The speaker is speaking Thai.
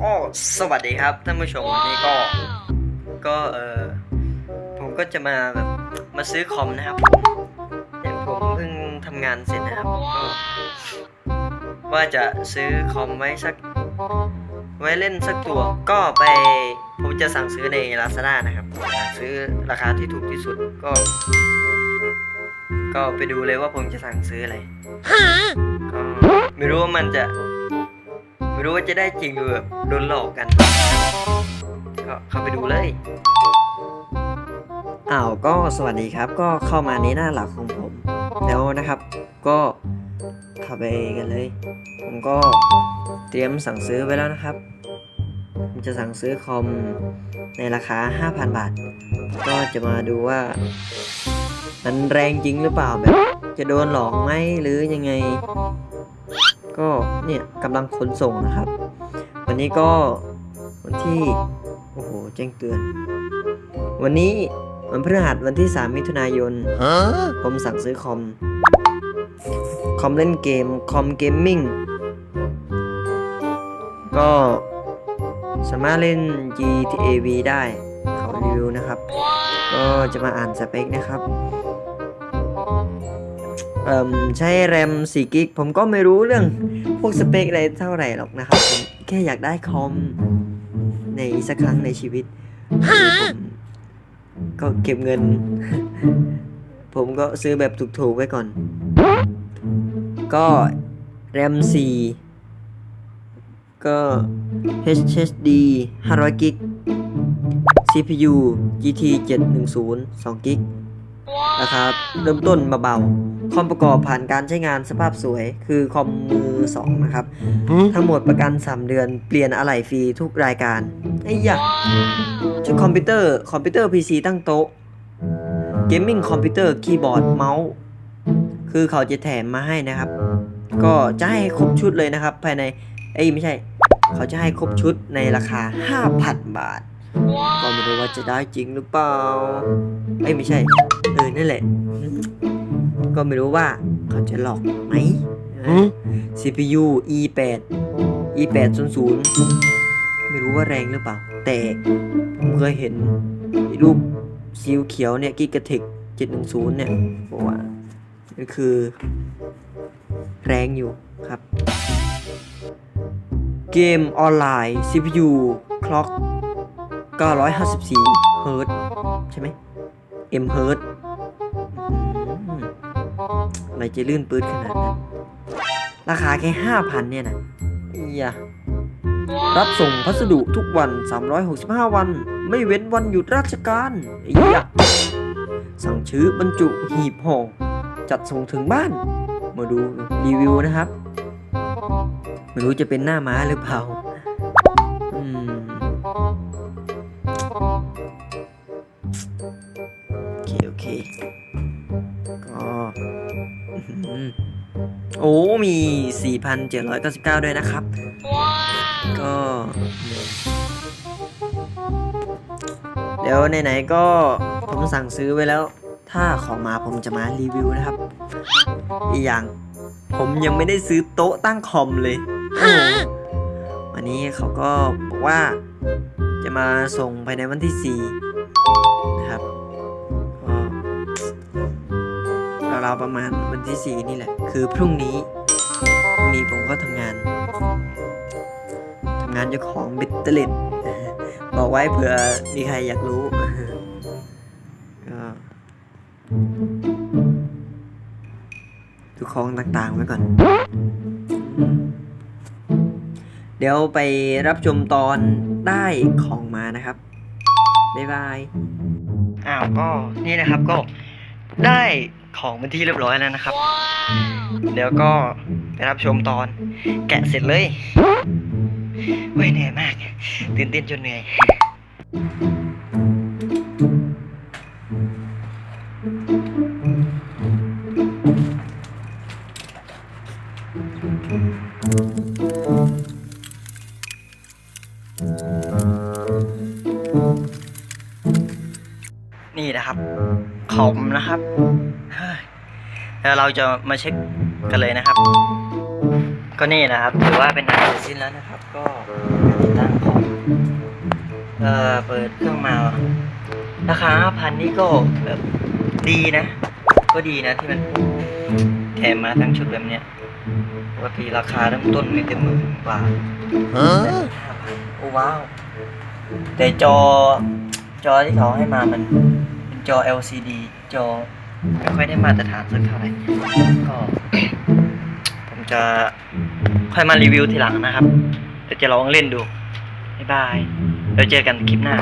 ก็สวัสดีครับท่านผู้ชมวันนี้ก็ ก็เออผมก็จะมาแบบมาซื้อคอมนะครับอย่างผมเพิ่งทำงานเสร็จนะครับก็ว่าจะซื้อคอมไว้สัก ไว้เล่นสักตัว ก็ไปผมจะสั่งซื้อใน Lazada นะครับ ซื้อราคาที่ถูกที่สุดก็ ก็ไปดูเลยว่าผมจะสั่งซื้ออะไรก็ไม่รู้ว่ามันจะ ไม่รู้ว่าจะได้จริงหรือแบบโดนหลอกกัน ก็เข้าไปดูเลยอ้าวก็สวัสดีครับ ก็เข้ามาในหน้าหลักของผม แล้วนะครับ ก็เข้าไปกันเลย ผมก็เตรียมสั่งซื้อไว้แล้วนะครับผมจะสั่งซื้อคอมในราคา 5,000 บาท ก็จะมาดูว่า มันแรงจริงหรือเปล่าแบบ จะโดนหลอกไหมหรือยังไง ก็เนี่ยกำลังขนส่งนะครับ วันนี้ก็วันที่โอ้โหแจ้งเตือน วันนี้วันพฤหัสวันที่ 3 มิถุนายนผมสั่งซื้อคอม คอมเล่นเกม คอมเกมมิ่ง ก็สามารถเล่น GTA V ได้เขารีวิวนะครับ ก็จะมาอ่านสเปคนะครับ เอ่มใช้แรม4กิกผมก็ไม่รู้เรื่องพวกสเปคอะไรเท่าไหร่หรอกนะครับผมแค่อยากได้คอมในสักครั้งในชีวิตผมก็เก็บเงิน ผมก็ซื้อแบบถูกๆไว้ก่อน ก็แรม4ก็ HHD 500กิก CPU GT 710 2กิก นะครับ เริ่มต้นเบาๆคอมประกอบผ่านการใช้งานสภาพสวย คือคอมมือ2นะครับ ทั้งหมดประกัน 3 เดือนเปลี่ยนอะไหล่ฟรีทุกรายการไอ้ยะชุดคอมพิวเตอร์คอมพิวเตอร์ PC ตั้งโต๊ะเกมมิ่งคอมพิวเตอร์คีย์บอร์ดเมาส์คือเขาจะแถมมาให้นะครับ ก็จะให้ครบชุดเลยนะครับ ภายในเอ้ยไม่ใช่ เขาจะให้ครบชุดในราคา 5,000 บาท ก็ไม่รู้ว่าจะได้จริงหรือเปล่าเอ้ยไม่ใช่เออนั่นแหละ ก็ไม่รู้ว่าเขาจะหลอกไหม CPU e8 e8 0 0 ไม่รู้ว่าแรงหรือเปล่า แต่ผมเคยเห็นไอ้รูปซีลเขียวเนี่ยกิกะเทค710 เนี่ยบอกว่ามันคือ แรงอยู่ครับ เกมออนไลน์ CPU clock 954เฮิร์ตใช่ไหม M เฮิร์ตอะไรจะลื่นปืดขนาดนั้น ราคาแค่ 5,000 เนี่ยนะอียะรับส่งพัสดุทุกวัน 365 วัน ไม่เว้นวันหยุดราชการอียะสั่งชื้อบรรจุหีบห่อจัดส่งถึงบ้าน มาดูรีวิวนะครับ ไม่รู้จะเป็นหน้าม้าหรือเปล่า โอเค โอเคก็อื้อหือโอ้ มี 4,799 ด้วยนะครับ ก็ เดี๋ยวไหนๆก็ผมสั่งซื้อไว้แล้ว ถ้าของมาผมจะมารีวิวนะครับ อีกอย่าง ผมยังไม่ได้ซื้อโต๊ะตั้งคอมเลยโอ้วันนี้เขาก็บอกว่า จะมาส่งภายในวันที่ 4 นะครับก็ราประมาณวันที่ 4 นี่แหละ คือพรุ่งนี้พรุ่งนี้ผมก็ทำงานทำงานเจ้าของบิตเตอร์เลนบอกไว้เผื่อมีใครอยากรู้ก็ดูของต่างๆไว้ก่อน เดี๋ยวไปรับชมตอนได้ของมานะครับ บ๊ายบาย อ้าวก็นี่นะครับก็ได้ของเป็นที่เรียบร้อยแล้วนะครับ เดี๋ยวก็ไปรับชมตอนแกะเสร็จเลยเว้ยเหนื่อยมาก ตื่นเต้นจนเหนื่อยนี่ นะครับคอมนะครับเฮ้ยแล้วเราจะมาเช็คกันเลยนะครับ ก็นี่นะครับถือว่าเป็นงานเสร็จสิ้นแล้วนะครับ ก็การติดตั้งของเอ่อเปิดเครื่องมาราคา5,000นี่ก็แบบดีนะ ก็ดีนะที่มันแถมมาทั้งชุดแบบเนี้ยปกติราคาเริ่มต้นไม่เต็มหมื่นกว่าแต่ห้าพันโอ้ว้าว แต่จอจอที่เขาให้มามันเป็น จอ LCD จอไม่ค่อยได้มาตรฐานสักเท่าไหร่ก็ ผมจะค่อยมารีวิวทีหลังนะครับ เดี๋ยวจะลองเล่นดู บ๊ายบาย แล้วเจอกันคลิปหน้า